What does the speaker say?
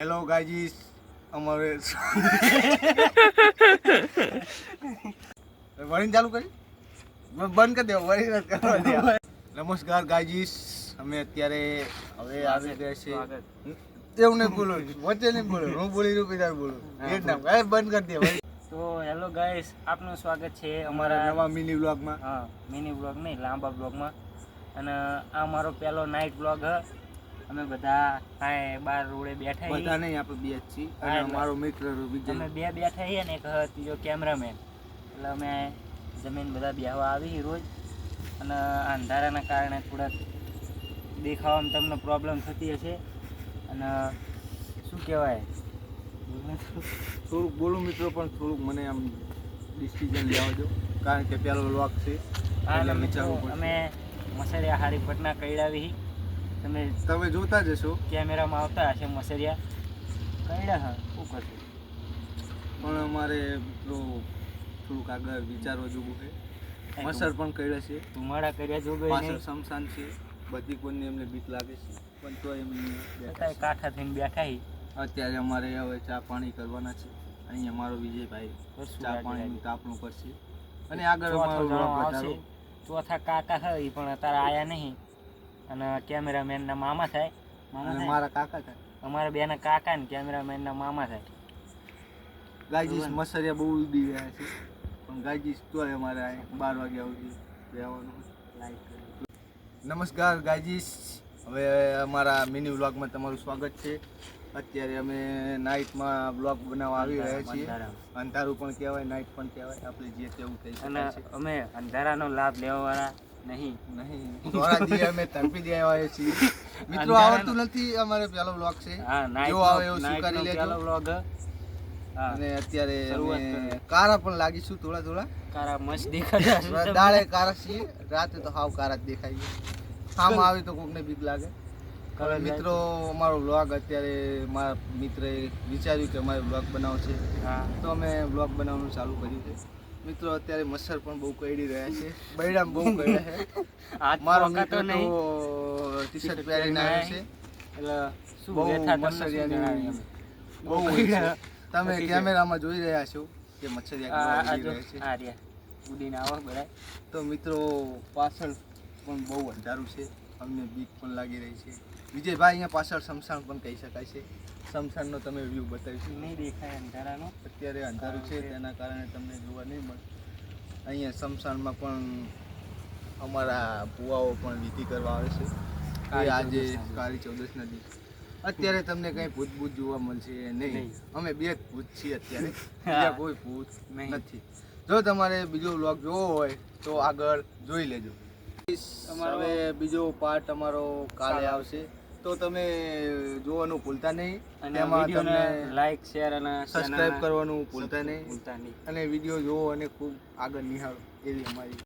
Hello ગાઈજીસ અમારે વળીને ચાલુ કરી? બંધ કરી દેવો વળી કરવા. નમસ્કાર ગાઈજીસ અમે અત્યારે હવે આવી ગયા છે એવું નહીં બોલો વચ્ચે નહીં બોલો. હું બોલી રહ્યું તારે બોલું. એ જ નામ એ બંધ કરી દે. તો હેલો ગાઈસ આપનું સ્વાગત છે અમારા નવા મિની બ્લોગમાં હા મિની બ્લોગ નહીં લાંબા બ્લોગમાં અને આ મારો પહેલો નાઇટ બ્લોગ હ. અમે બધા કાંઈ બાર રોડે બેઠા બધા નહીં આપણે બે જ છીએ. અને મારો મિત્ર વિજય અમે બે બેઠા છીએ ને એક ત્રીજો કેમેરામેન. એટલે અમે જમીન બધા બેહવા આવી રોજ. અને અંધારાના કારણે થોડાક દેખાવામાં તમને પ્રોબ્લેમ થતી હશે. અને શું કહેવાય? થોડુંક બોલું મિત્રો પણ થોડુંક મને આમ ડિસિઝન લેવા દો. કારણ કે પેલો લોક છે. અમે મસરિયા હારી પટના કઈડાવી તમે તમે જોતા જશો કેમેરામાં આવતા હશે મસરિયા. કઈડા હા શું કરશું? પણ અમારે પેલું થોડુંક આગળ વિચારવા જેવું છે. મસર પણ કઈડે છે. ધુમાડા કર્યા જોગે પાછળ શમશાન છે. બધી કોઈને એમને બીક લાગે છે. પણ તો એમને બેઠા કાંઠા થઈને બેઠા હી. અત્યારે અમારે હવે ચા પાણી કરવાના છે. અહીંયા અમારો વિજયભાઈ ચા પાણીનું તાપણું કરશે. અને આગળ અમારો. ચોથા કાકા હોય પણ અત્યારે આયા નહીં. અને કેમેરામેનના મામા થાય. મામા મારા કાકા થાય. અમારા બેના કાકા ને કેમેરામેનના મામા થાય. ગાજીસ. મસરિયા બહુ ઉડી રહ્યા છે. પણ ગાજીસ તો અમારે બાર વાગ્યા સુધી રહેવાનું નમસ્કાર ગાજીસ હવે અમારા મિની વ્લોગમાં તમારું સ્વાગત છે. અત્યારે અમે નાઇટમાં વ્લોગ બનાવવા આવી રહ્યા છીએ. અંધારું. પણ કહેવાય નાઇટ પણ કહેવાય. આપણે જે તેવું કહી અને છે. અમે અંધારાનો લાભ લેવાવાળા નહીં નહીં. ધોરા દીએ અમે તરપી દે આવ્યા છીએ. મિત્રો આવડતું નથી. અમારે પેલો વ્લોગ છે. જો આવે એવું સ્વીકારી લેજો. પેલો vlog. અને અત્યારે. કારા પણ લાગીશું થોડા થોડા. કારા મસ્ત દેખાતા દાળે કારા છીએ. રાતે તો હાવ કારા જ દેખાય છે. આવે આવી તો કોકને બીક લાગે. હવે મિત્રો અમારો વ્લોગ અત્યારે મારા મિત્રએ વિચાર્યું કે અમારે વ્લોગ બનાવશે છે. તો અમે વ્લોગ બનાવવાનું ચાલુ કર્યું છે. મિત્રો અત્યારે મચ્છર પણ બહુ કરડી રહ્યા છે. બૈડામ બહુ કરડે છે. મારો મિત્ર નહીં. ટી શર્ટ પહેરીને આવ્યો છે. એટલે શું બહુ મચ્છરિયાની બહુ તમે કેમેરામાં જોઈ રહ્યા છો કે મચ્છરિયા રહ્યા છે. ઉડીને આવો બધા તો મિત્રો પાછળ પણ બહુ અંધારું છે. અમને બીક પણ લાગી રહી છે. વિજયભાઈ અહીંયા પાછળ શમશાન પણ કહી શકાય છે. શમશાનનો તમે વ્યૂ બતાવીશું નહીં દેખાય અંધારાનો. અત્યારે અંધારું છે તેના કારણે તમને જોવા નહીં મળે. અહીંયા શમશાનમાં પણ અમારા ભુવાઓ પણ વિધિ કરવા આવે છે. એ આજે કાળી ચૌદશ નદી અત્યારે તમને કંઈ ભૂત ભૂત જોવા મળશે નહીં. અમે બે જ ભૂત છીએ અત્યારે. બીજા કોઈ ભૂત. નથી. જો તમારે બીજો વ્લોગ જોવો હોય તો આગળ જોઈ લેજો. અમારો- બીજો પાર્ટ અમારો કાલે આવશે. તો તમે જોવાનું ભૂલતા નહીં. અને તેમાં તમને લાઈક શેર અને સબસ્ક્રાઇબ કરવાનું ભૂલતા નહીં. ભૂલતા નહીં. અને વીડિયો જોવો અને ખૂબ આગળ નિહાળો. એવી અમારી